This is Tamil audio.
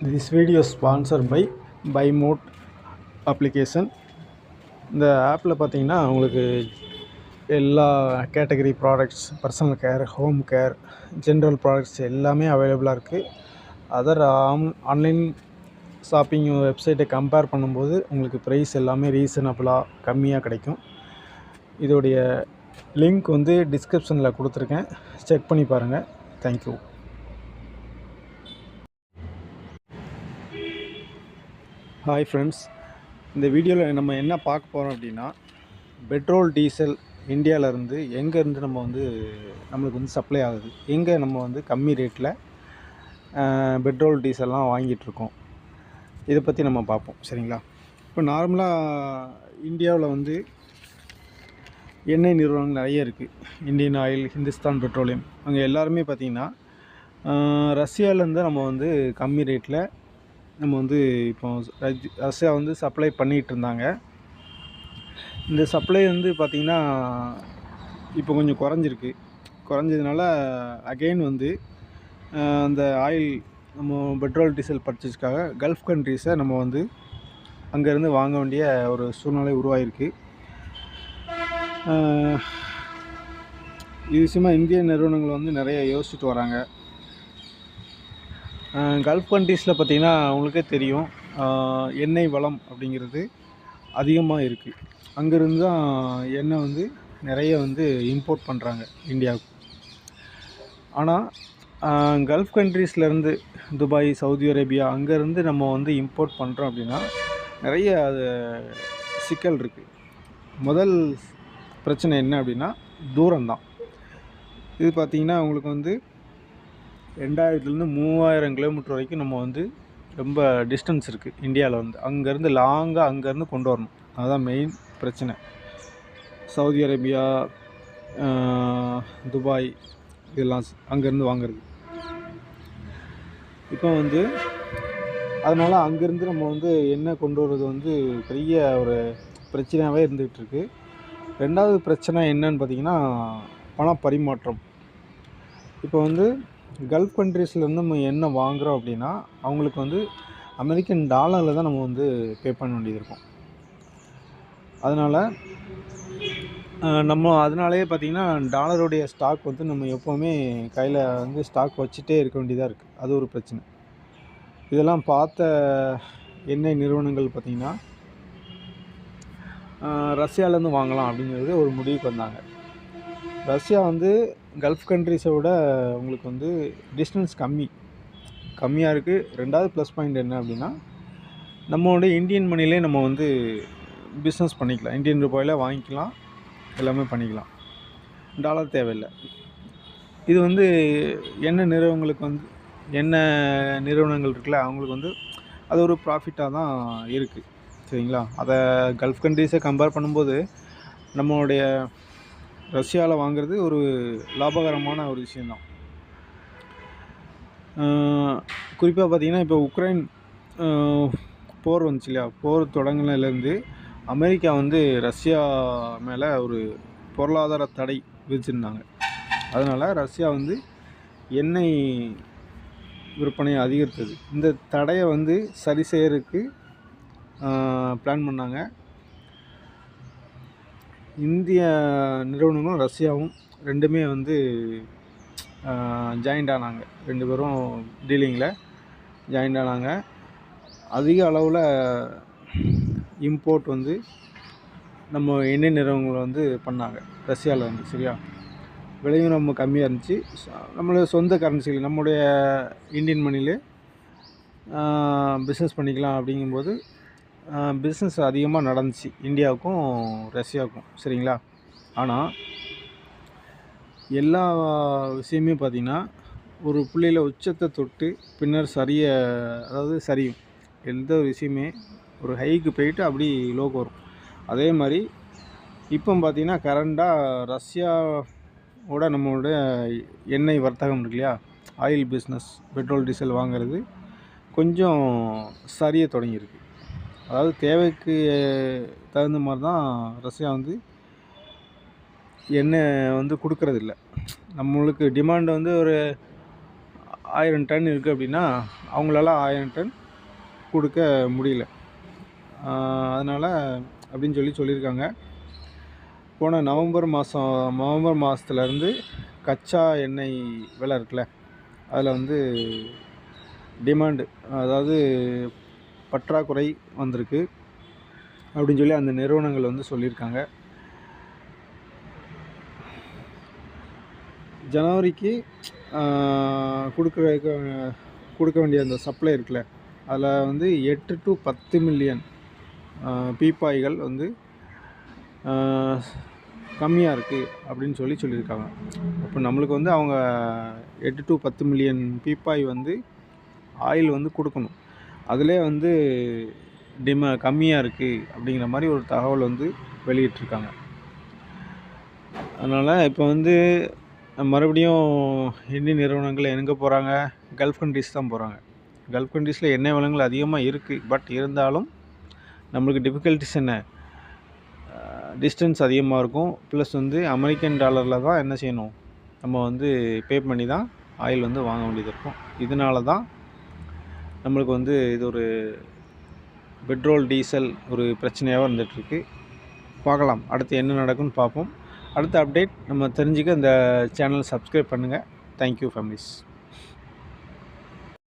This video sponsor by by mode application இந்த ஆப்பில் பார்த்தீங்கன்னா உங்களுக்கு எல்லா category products personal care home care general products எல்லாமே அவைலபிளாக இருக்குது அதர் ஆன் ஆன்லைன் ஷாப்பிங் வெப்சைட்டை கம்பேர் பண்ணும்போது உங்களுக்கு ப்ரைஸ் எல்லாமே ரீசனபிளாக கம்மியாக கிடைக்கும். இதோடைய லிங்க் வந்து டிஸ்கிரிப்ஷனில் கொடுத்துருக்கேன். செக் பண்ணி பாருங்கள் தேங்க்யூ ஹாய் ஃப்ரெண்ட்ஸ் இந்த வீடியோவில் நம்ம என்ன பார்க்க போகிறோம் அப்படின்னா பெட்ரோல் டீசல் இந்தியாவிலேருந்து எங்கேருந்து நம்ம வந்து நம்மளுக்கு வந்து சப்ளை ஆகுது? எங்கே நம்ம வந்து கம்மி ரேட்டில் பெட்ரோல் டீசல்லாம் வாங்கிட்டுருக்கோம் இதை பற்றி நம்ம பார்ப்போம். சரிங்களா? இப்போ நார்மலாக இந்தியாவில் வந்து எண்ணெய் நிறுவனங்கள் நிறைய இருக்குது இந்தியன் ஆயில் ஹிந்துஸ்தான் பெட்ரோலியம் அங்கே எல்லாருமே பார்த்திங்கன்னா ரஷ்யாவிலேருந்து நம்ம வந்து கம்மி ரேட்டில் நம்ம வந்து இப்போ ரஜ்- ரஷ்யா வந்து சப்ளை பண்ணிகிட்டு இருந்தாங்க இந்த சப்ளை வந்து பார்த்திங்கன்னா இப்போ கொஞ்சம் குறைஞ்சிருக்கு. குறைஞ்சதுனால அகெயின் வந்து அந்த ஆயில் நம்ம பெட்ரோல் டீசல் பர்ச்சேஸ்க்காக கல்ஃப் கண்ட்ரீஸை நம்ம வந்து அங்கேருந்து வாங்க வேண்டிய ஒரு சூழ்நிலை உருவாயிருக்கு. இது விஷயமா இந்திய நிறுவனங்கள் வந்து நிறைய யோசிச்சுட்டு வராங்க. கல்ஃப் கண்ட்ரீஸில் பார்த்தீங்கன்னா உங்களுக்கே தெரியும் எண்ணெய் வளம் அப்படிங்கிறது அதிகமாக இருக்குது அங்கேருந்து தான் எண்ணெய் வந்து நிறைய வந்து இம்போர்ட் பண்ணுறாங்க இந்தியாவுக்கு. ஆனால் கல்ஃப் கண்ட்ரீஸ்லேருந்து துபாய் சவுதி அரேபியா அங்கேருந்து நம்ம வந்து இம்போர்ட் பண்ணுறோம் அப்படின்னா நிறைய அது சிக்கல் இருக்குது முதல் பிரச்சனை என்ன அப்படின்னா தூரம்தான். இது பார்த்திங்கன்னா உங்களுக்கு வந்து ரெண்டாயிரத்துலேருந்து மூவாயிரம் கிலோமீட்டர் வரைக்கும் நம்ம வந்து ரொம்ப டிஸ்டன்ஸ் இருக்குது இந்தியாவில் வந்து. அங்கேருந்து லாங்காக அங்கேருந்து கொண்டு வரணும். அதுதான் மெயின் பிரச்சனை. சவுதி அரேபியா துபாய் இதெல்லாம் அங்கேருந்து வாங்குறது. இப்போ வந்து அதனால் அங்கேருந்து நம்ம வந்து என்ன கொண்டு வர்றது வந்து பெரிய ஒரு பிரச்சனையாகவே இருந்துகிட்டு இருக்கு. ரெண்டாவது பிரச்சனை என்னன்னு பார்த்தீங்கன்னா பண பரிமாற்றம் இப்போ வந்து கல்ஃப் கண்ட்ரீஸ்லேருந்து நம்ம என்ன வாங்குகிறோம் அப்படின்னா அவங்களுக்கு வந்து அமெரிக்கன் டாலரில் தான் நம்ம வந்து பே பண்ண வேண்டியது இருக்கும். அதனால் நம்ம அதனாலேயே பார்த்திங்கன்னா டாலருடைய ஸ்டாக் வந்து நம்ம எப்போவுமே கையில் வந்து ஸ்டாக் வச்சுட்டே இருக்க வேண்டியதாக இருக்குது அது ஒரு பிரச்சனை. இதெல்லாம் பார்த்த எண்ணெய் நிறுவனங்கள் பார்த்திங்கன்னா ரஷ்யாவிலேருந்து வாங்கலாம் அப்படிங்கிறது ஒரு முடிவுக்கு வந்தாங்க. ரஷ்யா வந்து கல்ஃப் கண்ட்ரிஸை விட உங்களுக்கு வந்து டிஸ்டன்ஸ் கம்மி. கம்மியாக இருக்குது ரெண்டாவது ப்ளஸ் பாயிண்ட் என்ன அப்படின்னா நம்மளுடைய இந்தியன் மணிலே நம்ம வந்து பிஸ்னஸ் பண்ணிக்கலாம். இந்தியன் ரூபாயில் வாங்கிக்கலாம். எல்லாமே பண்ணிக்கலாம். டாலர் தேவையில்லை. இது வந்து என்ன நிறுவனங்களுக்கு வந்து என்ன நிறுவனங்கள் இருக்குல்ல அவங்களுக்கு வந்து அது ஒரு ப்ராஃபிட்டாக தான் இருக்குது சரிங்களா? அதை கல்ஃப் கண்ட்ரீஸை கம்பேர் பண்ணும்போது நம்மளுடைய ரஷ்யாவில் வாங்குறது ஒரு லாபகரமான ஒரு விஷயந்தான் குறிப்பாக பார்த்தீங்கன்னா இப்போ உக்ரைன் போர் வந்துச்சு இல்லையா? போர் தொடங்கினதுலேருந்து அமெரிக்கா வந்து ரஷ்யா மேலே ஒரு பொருளாதார தடை விதிச்சிருந்தாங்க. அதனால் ரஷ்யா வந்து எண்ணெய் விற்பனையை அதிகரித்தது. இந்த தடையை வந்து சரி செய்யறதுக்கு பிளான் பண்ணாங்க. இந்திய நிறுவனங்களும் ரஷ்யாவும் ரெண்டுமே வந்து ஜாயிண்ட் ஆனாங்க. ரெண்டு பேரும் டீலிங்கில் ஜாயிண்ட் ஆனாங்க. அதிக அளவில் இம்போர்ட் வந்து நம்ம எண்ணெய் நிறுவனங்களை வந்து பண்ணாங்க. ரஷ்யாவில் வந்து சரியா? விலையும் ரொம்ப கம்மியாக இருந்துச்சு. நம்மளோட சொந்த கரன்சியில் நம்முடைய இந்தியன் மணிலே பிஸ்னஸ் பண்ணிக்கலாம் அப்படிங்கும்போது பிஸ்னஸ் அதிகமாக நடந்துச்சு. இந்தியாவுக்கும் ரஷ்யாவுக்கும் சரிங்களா? ஆனால் எல்லா விஷயமே பார்த்திங்கன்னா ஒரு புள்ளியில் உச்சத்தை தொட்டு பின்னர் சரிய அதாவது சரியும். எந்த ஒரு விஷயமே ஒரு ஹைக்கு போயிட்டு அப்படி லோக்கு வரும். அதே மாதிரி இப்போ பார்த்திங்கன்னா கரண்டாக ரஷ்யாவோட நம்மளோட எண்ணெய் வர்த்தகம் இருக்கு இல்லையா? ஆயில் பிஸ்னஸ் பெட்ரோல் டீசல் வாங்குறது கொஞ்சம் சரிய தொடங்கியிருக்கு. அதாவது தேவைக்கு தகுந்த மாதிரி தான் ரஷ்யா வந்து எண்ணெய் வந்து கொடுக்கறதில்ல. நம்மளுக்கு டிமாண்ட் வந்து ஒரு ஆயிரம் டன் இருக்குது அப்படின்னா அவங்களால ஆயிரம் டன் கொடுக்க முடியல. அதனால் அப்படின்னு சொல்லி சொல்லியிருக்காங்க. போன நவம்பர் மாதம் நவம்பர் மாதத்துலேருந்து கச்சா எண்ணெய் விலை இருக்குல்ல அதில் வந்து டிமாண்டு அதாவது பற்றாக்குறை வந்திருக்கு அப்படின்னு சொல்லி அந்த நிறுவனங்கள் வந்து சொல்லியிருக்காங்க. ஜனவரிக்கு கொடுக்குற கொடுக்க வேண்டிய அந்த சப்ளை இருக்குல்ல அதில் வந்து எட்டு டு பத்து மில்லியன் பீப்பாய்கள் வந்து கம்மியாக இருக்குது அப்படின்னு சொல்லி சொல்லியிருக்காங்க. அப்போ நம்மளுக்கு வந்து அவங்க எட்டு டு பத்து மில்லியன் பீப்பாய் வந்து ஆயில் வந்து கொடுக்கணும். அதிலே வந்து டிம கம்மியாக இருக்குது அப்படிங்கிற மாதிரி ஒரு தகவல் வந்து வெளியிட்டிருக்காங்க. அதனால் இப்போ வந்து மறுபடியும் இந்திய நிறுவனங்கள் எங்கே போகிறாங்க கல்ஃப் கண்ட்ரிஸ் தான் போகிறாங்க கல்ஃப் கண்ட்ரீஸில் எண்ணெய் வளங்கள் அதிகமாக இருக்குது பட் இருந்தாலும் நம்மளுக்கு டிஃபிகல்ட்டிஸ் என்ன? டிஸ்டன்ஸ் அதிகமாக இருக்கும். ப்ளஸ் வந்து அமெரிக்கன் டாலரில் தான் என்ன செய்யணும்? நம்ம வந்து பே பண்ணி தான் ஆயில் வந்து வாங்க வேண்டியது இருக்கும். இதனால தான் நம்மளுக்கு வந்து இது ஒரு பெட்ரோல் டீசல் ஒரு பிரச்சனையாக இருந்துகிட்ருக்கு பார்க்கலாம். அடுத்து என்ன நடக்கும்னு பார்ப்போம். அடுத்த அப்டேட் நம்ம தெரிஞ்சுக்க இந்த சேனல் சப்ஸ்கிரைப் பண்ணுங்கள் தேங்க்யூ ஃபேமிலிஸ்